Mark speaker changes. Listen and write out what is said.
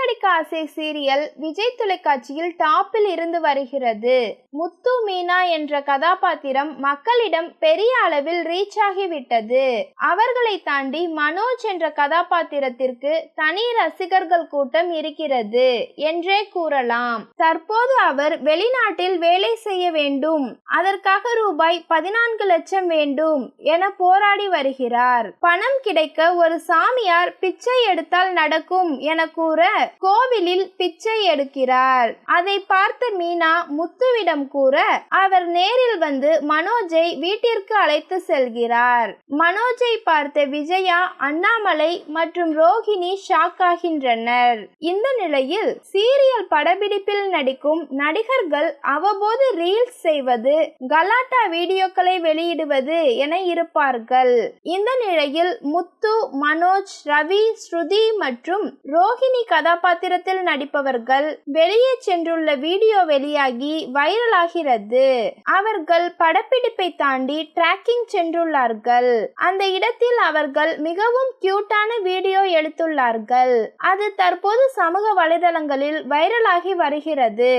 Speaker 1: பூமிக்கு ஆசை சீரியல் விஜய் தொலைக்காட்சியில் டாப்பில் இருந்து வருகிறது. முத்து மீனா என்ற கதாபாத்திரம் மக்களிடம் பெரிய அளவில் ரீச் ஆகிவிட்டது. அவர்களை தாண்டி மனோஜ் என்ற கதாபாத்திரத்திற்கு தனி ரசிகர்கள் கூட்டம் இருக்கிறது என்றே கூறலாம். தற்போது அவர் வெளிநாட்டில் வேலை செய்ய வேண்டும். அதற்காக ரூபாய் பதினான்கு லட்சம் வேண்டும் என போராடி வருகிறார். பணம் கிடைக்க ஒரு சாமியார் பிச்சை எடுத்தால் நடக்கும் என கூற கோவிலில் பிச்சை எடுக்கிறார். அதை பார்த்த மீனா முத்துவிடம் கூற அவர் நேரில் வந்து மனோஜை வீட்டிற்கு அழைத்து செல்கிறார். மனோஜை பார்த்த விஜயா அண்ணாமலை மற்றும் ரோஹிணி ஷாக் ஆகின்றனர் இந்த நிலையில் சீரியல் படப்பிடிப்பில் நடிக்கும் நடிகர்கள் அவ்வப்போது ரீல்ஸ் செய்வது கலாட்டா வீடியோக்களை வெளியிடுவது என இருப்பார்கள். இந்த நிலையில் முத்து மனோஜ் ரவி ஸ்ருதி மற்றும் ரோஹிணி கதாபாத்திரத்தில் நடிப்பவர்கள் வெளியே சென்றுள்ள வீடியோ வெளியாகி வைரலாகிறது. அவர்கள் படப்பிடிப்பை தாண்டி டிராக்கிங் சென்றுள்ளார்கள். அந்த இடத்தில் அவர்கள் மிகவும் கியூட்டான வீடியோ எடுத்துள்ளார்கள். அது தற்போது சமூக வலைதளங்களில் வைரலாகி வருகிறது.